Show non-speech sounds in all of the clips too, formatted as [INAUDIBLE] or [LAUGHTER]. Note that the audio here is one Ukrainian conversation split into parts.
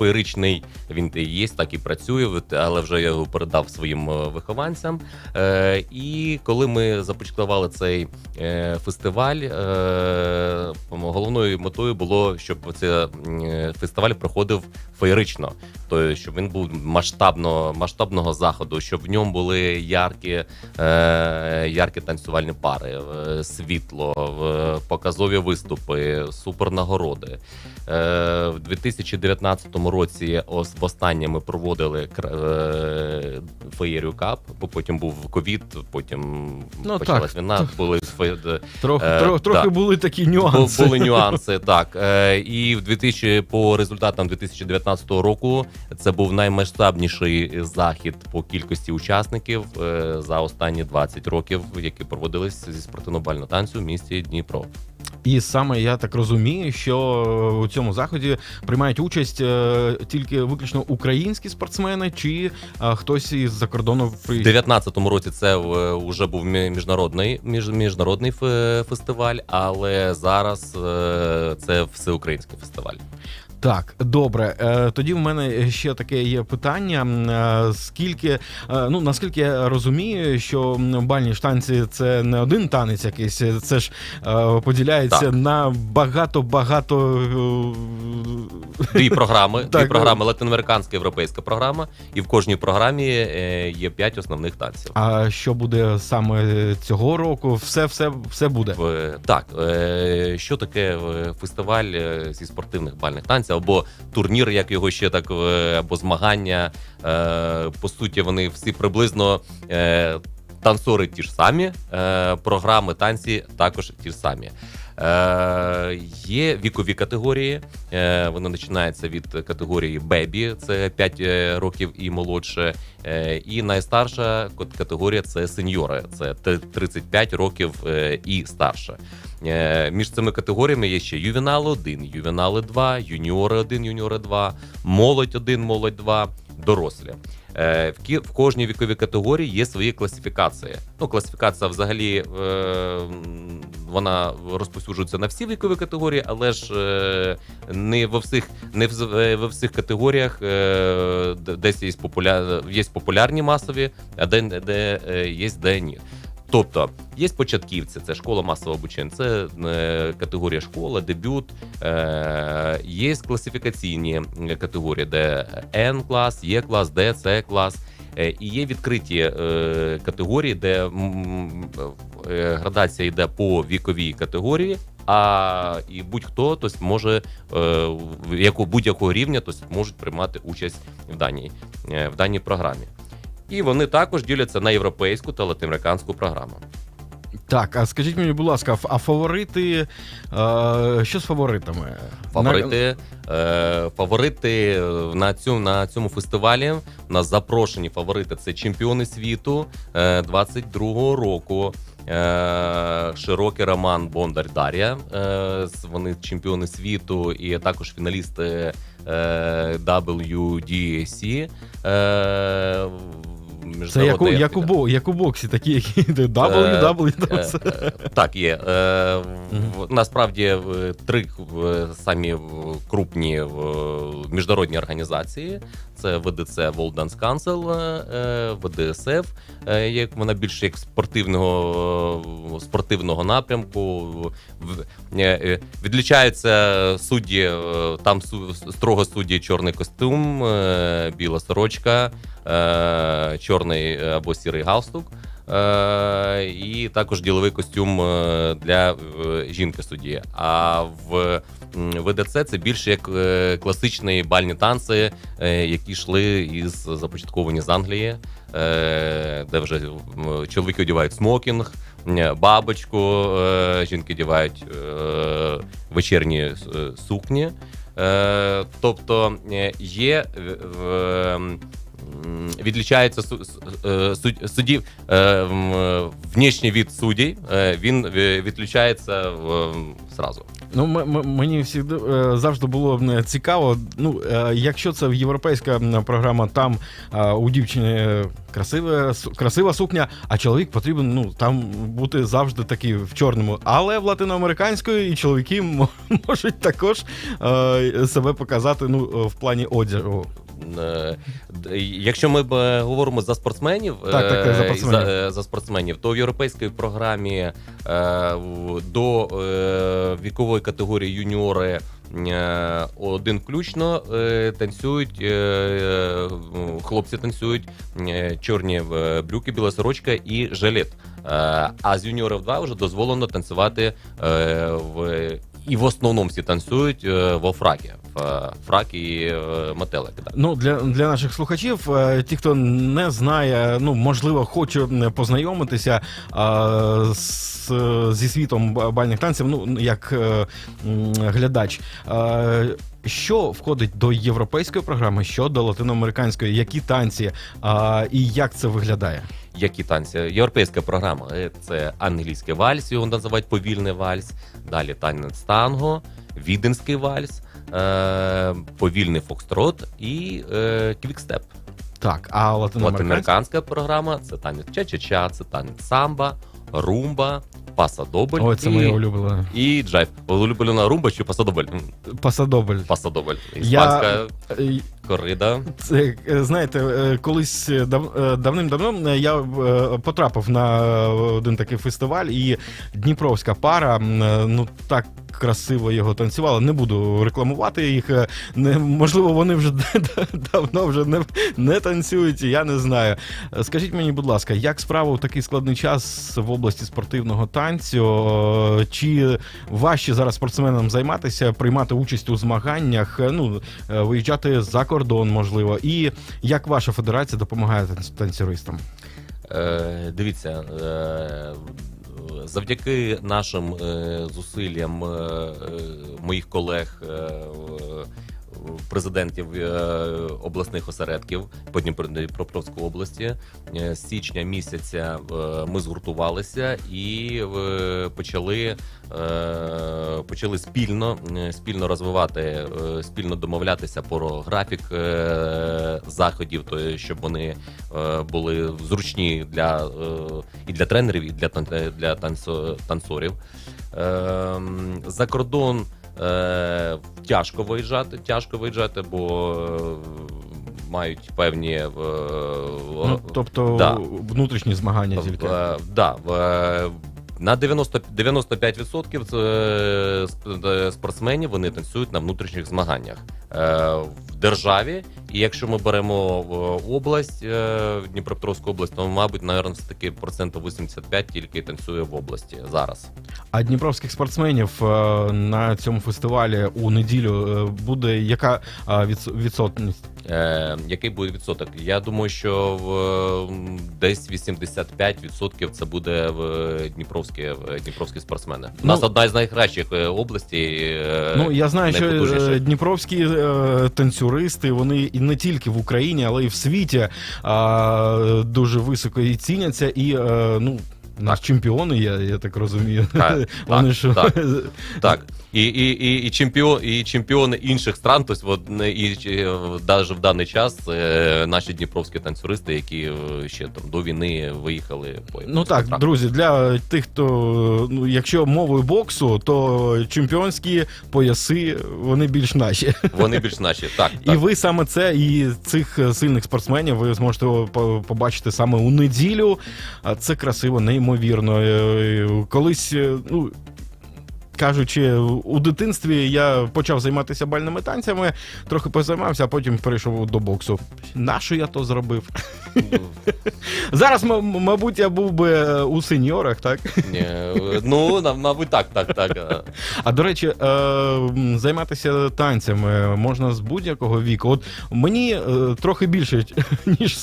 Феєричний він і є, так і працює, але вже я його передав своїм е, вихованцям. Е, і коли ми започаткували цей е, фестиваль, е, головною метою було, щоб цей фестиваль проходив феєрично, тобто, щоб він був масштабно, масштабного заходу, щоб в ньому були яркі, е, яркі танцювальні пари, е, світло, показові виступи, супернагороди. Е, в 2019 році ос- востаннє ми проводили е, феєрію кап, бо потім був ковід, потім Ну, почалась так. війна. Були Трохи, Е, трохи да. були такі нюанси. Були нюанси, так. Е, І в 2000, по результатам 2019 року це був наймасштабніший захід по кількості учасників е, за останні 20 років, які проводились зі спортивно-бального танцю в місті Дніпро. І саме я так розумію, що у цьому заході приймають участь е, тільки виключно українські спортсмени, чи е, хтось із-за кордону при 19-му році це вже був мі- міжнародний між, міжнародний фестиваль, але зараз е, це всеукраїнський фестиваль. Так, добре. Е, Тоді в мене ще таке є питання. Е, Скільки, е, ну наскільки я розумію, що бальні штанці це не один танець якийсь, це ж поділяється Так. на багато-багато. е, Дві програми, дві [LAUGHS] програми латиноамериканська європейська програма, і в кожній програмі е, є п'ять основних танців. А що буде саме цього року? Все, все, все буде. Так, е, що таке е, фестиваль зі спортивних бальних танців або турнір, як його ще так, або змагання. По суті, вони всі приблизно. Танцори ті ж самі, е, програми танці також ті ж самі. Е, є вікові категорії. Е, вони починаються від категорії бебі, це 5 е, років і молодше. Е, і найстарша категорія це сеньори, це 35 років е, і старше. Е, Між цими категоріями є ще ювенал 1, ювенали 2, юніори 1, юніори 2, молодь 1, молодь 2, дорослі. Е, В, кожній віковій категорії є свої класифікації. Ну, класифікація взагалі е, вона розповсюджується на всі вікові категорії, але ж е, не во всіх, не в, е, во всіх категоріях десь є, популя... є популярні масові, а де, де є де ні. Тобто є початківці, це школа масового обучення, це е, категорія школа, дебют. Е, є класифікаційні категорії, де N клас, Є клас, Д, С клас. Е, І є відкриті е, категорії, де е, градація йде по віковій категорії. А і будь-хто тобто, може е, в яку будь-якого рівня тобто, можуть приймати участь в даній, е, в даній програмі. І вони також діляться на європейську та латиноамериканську програму. Так, а скажіть мені, будь ласка, а фаворити? Е, що з фаворитами? Фаворити, е, фаворити на цьому, на цьому фестивалі. У нас запрошені фаворити це чемпіони світу е, 22-го року. Е, Широкий Роман Бондар Дар'я. Е, вони чемпіони світу і також фіналісти е, WDC. Е, Це як у, як, у, бо- як у боксі, такі, які [LAUGHS] WW. Е, [LAUGHS] Так, є. Е, Насправді е, три самі крупні міжнародні організації: це ВДЦ World Dance Council, е, ВДСФ, е, як вона більше як спортивного е, спортивного напрямку. Е, е, Відлічаються судді, е, там строго судді чорний костюм, е, біла сорочка, е, чорний або сірий галстук. Е, і також діловий костюм е, для е, жінки судді. А в ВДЦ це більше як класичні бальні танці, які йшли із започатковані з Англії, де вже чоловіки одягають смокінг, бабочку, жінки одягають вечірні сукні. Тобто є відлічається е, суд- суддів е, внішній від суддів, е, він відлічається сразу. Ну, мені е, завжди було цікаво. Ну, якщо це європейська програма, там у дівчини красива, красива сукня, а чоловік потрібен ну, там бути завжди такий в чорному. Але в латиноамериканської і чоловіки [LAUGHS] можуть також себе показати ну, в плані одягу. Е, Якщо ми б, е, говоримо за спортсменів, Так, так, так, за е, спортсменів. е, за спортсменів, то в європейській програмі до вікової категорії юніори один включно танцюють, хлопці танцюють чорні брюки, біла сорочка і жилет. А з юніорів 2 вже дозволено танцювати в. І в основному всі танцюють е, во фракі. Е, фрак і метелик. Так. Ну, для, для наших слухачів, е, ті, хто не знає, ну можливо, хоче познайомитися а, з, зі світом бальних танців, ну як е, глядач. Е, що входить до європейської програми, що до латиноамериканської, які танці а, і як це виглядає? Які танці? Європейська програма е, це англійський вальс, його називають повільний вальс. Далі танець танго, віденський вальс, е, повільний фокстрот і е, квікстеп. Так, а латиноамериканська? Латиноамериканська програма це танець ча-ча-ча, це танець самба, румба, пасадобль Ой, це і, моя улюблена. і джайв. Улюблена румба чи пасадобль? Пасадобль. Пасадобль. Іспанська Е, корида. Це е, знаєте, е, колись е, дав, давним-давно я потрапив на один такий фестиваль, і Дніпровська пара ну так красиво його танцювала. Не буду рекламувати їх. Не, можливо, вони вже [LAUGHS] давно вже не, не танцюють. Я не знаю. Скажіть мені, будь ласка, як справа у такий складний час в області спортивного танцю? Чи важче зараз спортсменам займатися, приймати участь у змаганнях? Ну виїжджати за кордон, можливо, і як ваша федерація допомагає танц- танцюристам? Е, дивіться, е, завдяки нашим е, зусиллям е, е, моїх колег. е, Президентів е, обласних осередків по Дніпро- Дніпропетровській області Е, з січня місяця е, ми згуртувалися і почали, почали спільно, спільно розвивати, спільно домовлятися про графік заходів, то щоб вони були зручні для і для тренерів, і для тан- для танцо- танцорів. Е, За кордон е, тяжко виїжджати, тяжко виїжджати, бо е, мають певні е, Ну, тобто да. внутрішні змагання тільки. да, в, на 90, 95% це, е, е, спортсменів вони танцюють на внутрішніх змаганнях е, в державі. І якщо ми беремо область, Дніпропетровську область, то, мабуть, навірно, все таки процентів 85 тільки танцює в області зараз. А дніпровських спортсменів на цьому фестивалі у неділю буде яка відсотність? Е, який буде відсоток? Я думаю, що в, десь 85% це буде в Дніпровські, Дніпровські спортсмени. У нас Ну, одна з найкращих е, областей. е, Ну я знаю, що е, дніпровські е, танцюристи вони і не тільки в Україні, але й в світі е, дуже високо і ціняться, і е, ну. Наш чемпіони, я, я так розумію. [LAUGHS] Так, Вони так, ж так. [LAUGHS] Так, і, і, і, і, чемпіон, і чемпіони інших стран, тобто і навіть в даний час це наші дніпровські танцюристи, які е, ще там до війни виїхали по Ну так, контракту. друзі, для тих, хто ну, якщо мовою боксу, то чемпіонські пояси вони більш наші. [LAUGHS] Вони більш наші. Так, І так. ви саме це і цих е, сильних спортсменів ви зможете побачити саме у неділю. Це красиво, неймовірно. Е, Колись, е, ну. Кажучи, у дитинстві я почав займатися бальними танцями, трохи позаймався, а потім перейшов до боксу. Нащо я то зробив? Зараз, мабуть, я був би е, у сеньорах, так? Ні, е, ну, мабуть, так, так, так. е. А до речі, е, займатися танцями можна з будь-якого віку. От мені е, трохи більше, [LAUGHS] ніж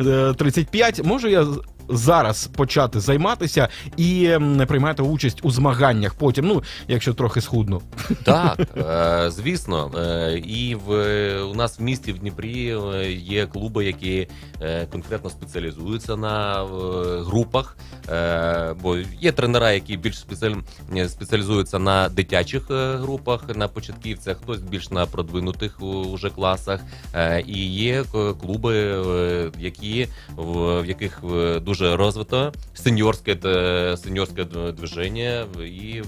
е, 35. Можу я зараз почати займатися і приймати участь у змаганнях потім, ну якщо трохи схудну. Так, [LAUGHS] е, звісно. Е, і в у нас в місті в Дніпрі е, є клуби, які конкретно спеціалізуються на групах. Е, бо є тренера, які більш е, спеціалізуються на дитячих е, групах, на початківцях, хтось більш на продвинутих уже класах. І є клуби, які в, яких дуже розвито сеньорське сеньорське движення і.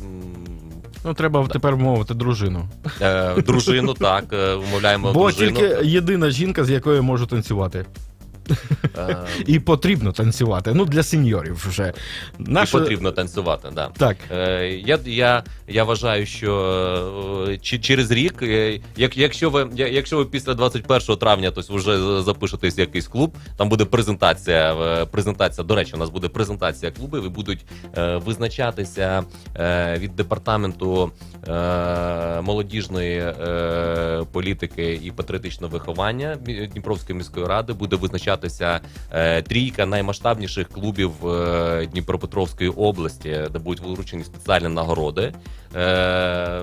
Ну треба тепер мовити дружину. Е, дружину, так, умовляємо Бо дружину. тільки єдина жінка, з якою можу танцювати. Е, І потрібно танцювати. Ну для сеньорів вже. і потрібно танцювати, да. Так. Е, Я, я, я вважаю, що е, через рік, е, як, якщо ви якщо ви після 21 травня тобто вже запишетесь в якийсь клуб, там буде презентація. е, Презентація, до речі, у нас буде презентація клубів і будуть е, визначатися е, від департаменту е, молодіжної е, політики і патріотичного виховання Дніпровської міської ради буде визначатися е, трійка наймасштабніших клубів е, Дніпропетровської області, де будуть виручені спеціальні нагороди. Е,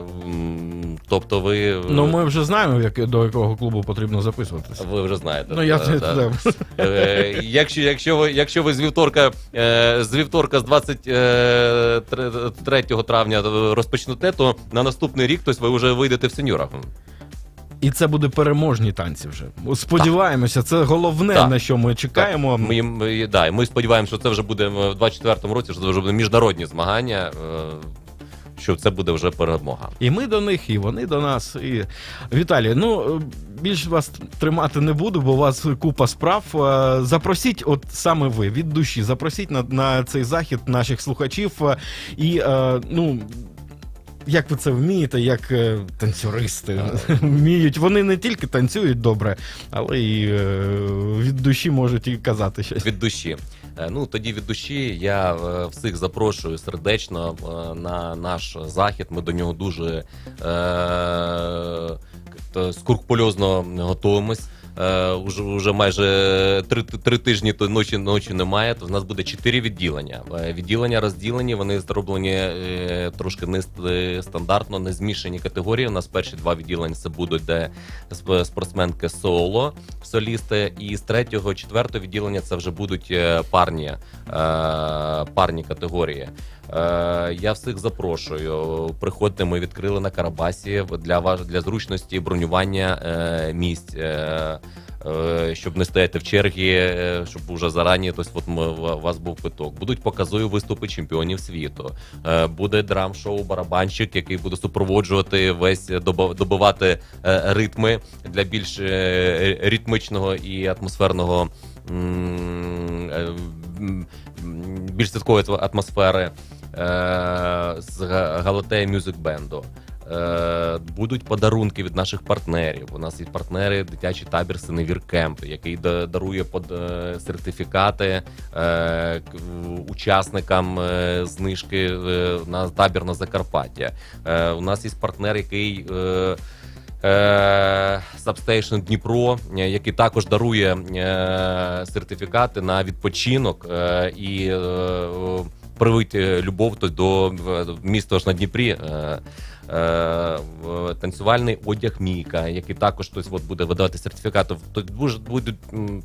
тобто, ви, Ну ми вже знаємо, як, до якого клубу потрібно записуватися. ви вже знаєте. Ну я Е, да. Е, якщо, якщо, ви, якщо ви з вівторка, е, з вівторка з 23 травня розпочнете, то на наступний рік тобто, ви вже вийдете в сеньорах. І це буде переможні танці вже. Сподіваємося, це головне, Так. на що ми чекаємо. Ми, ми, да, і ми сподіваємося, що це вже буде в 24-му році, що це вже буде міжнародні змагання, е, що це буде вже перемога. І ми до них, і вони до нас. І Віталій, ну більше вас тримати не буду, бо у вас купа справ. Е, Запросіть, от саме ви від душі, запросіть на, на цей захід наших слухачів. е, І е, ну. Як ви це вмієте, як е, танцюристи вміють. Вони не тільки танцюють добре, але і е, від душі можуть і казати щось. Від душі. Е, Ну тоді від душі я е, всіх запрошую сердечно е, на наш захід. Ми до нього дуже е, скрупульозно готуємось. Е, уже, уже майже три, три тижні то ночі ночі немає. То в нас буде чотири відділення. Е, Відділення розділені, вони зроблені е, трошки не стандартно, не змішані категорії. У нас перші два відділення це будуть де спортсменки соло, солісти, і з третього, четвертого відділення це вже будуть е, парні, е, парні категорії. Е, Я всіх запрошую. Приходьте, ми відкрили на Карабасі для для зручності бронювання місць. Е, Щоб не стояти в чергі, е, щоб уже зарані, тобто, от ми, у вас був квиток. Будуть показові виступи чемпіонів світу. Е, Буде драм-шоу барабанщик, який буде супроводжувати весь добивати ритми для більш ритмичного і атмосферного більш святкової атмосфери з Га- Галатея Мюзик Бенду. Е, Будуть подарунки від наших партнерів. У нас є партнери дитячий табір Синевір Кемп, який дарує под е, сертифікати е, учасникам знижки на табір на Закарпаття. У нас є партнер, який. е, Substation Дніпро, який також дарує сертифікати на відпочинок і привить е, любов то до міста ж на Дніпрі. Е, е, танцювальний одяг Міка, який також хтось от буде видавати сертифікати. То дуже буде,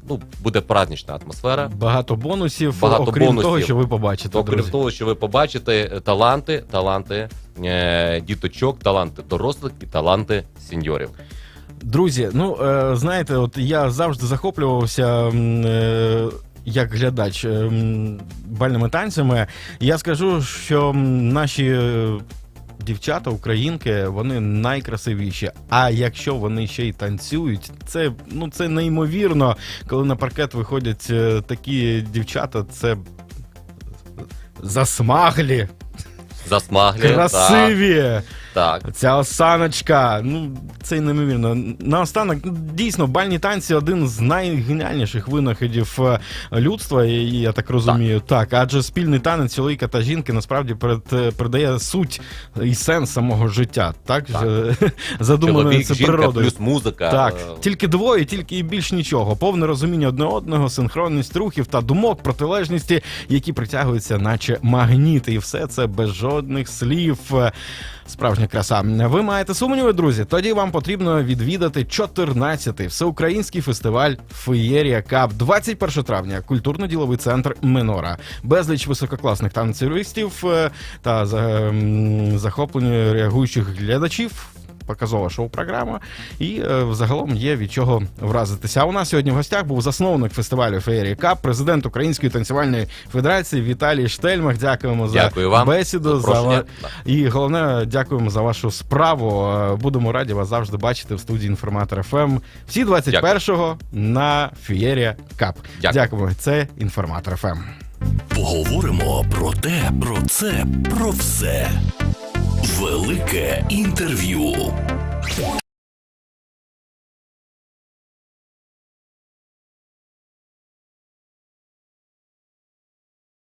ну, буде празднична атмосфера. Багато бонусів, Багато окрім того, що ви побачите. Окрім друзі. того, що ви побачите е, таланти, таланти е, діточок, таланти дорослих і таланти сеньорів. Друзі, ну е, знаєте, от я завжди захоплювався. Як глядач е, бальними танцями, я скажу, що наші е, дівчата, українки, вони найкрасивіші. А якщо вони ще й танцюють, це ну це неймовірно. Коли на паркет виходять е, такі дівчата, це засмаглі, Засмаглі. красиві. Так. Ця осаночка, ну це й неймовірно. Наостанок, ну, дійсно, бальні танці один з найгеніальніших винаходів е, людства, і я так розумію. Так, адже спільний танець чоловіка та жінки насправді перед, е, передає суть і сенс самого життя. Так, Так. [LAUGHS] Задумано це жінка, природою. плюс музика. Так, Е, тільки двоє, тільки і більш нічого. Повне розуміння одне одного, синхронність рухів та думок, протилежності, які притягуються, наче магніти, і все це без жодних слів. Справжня краса. Ви маєте сумніви, друзі? Тоді вам потрібно відвідати 14-й всеукраїнський фестиваль Феєрія Кап 21 травня. Культурно-діловий центр Минора. Безліч висококласних танцюристів е, та за- захоплення реагуючих глядачів. Показова шоу-програма, і е, загалом є від чого вразитися. А у нас сьогодні в гостях був засновник фестивалю Феєрія Кап, президент Української танцювальної федерації Віталій Штельмах. Дякуємо за Дякую вам. бесіду. За запрошення. ва- і головне, дякуємо за вашу справу. Е, Будемо раді вас завжди бачити в студії інформатор ФМ. Всі 21-го на Феєрія Кап. Дякую. Дякуємо. Це інформатор ФМ. Поговоримо про те, про це, про все. Велике інтерв'ю.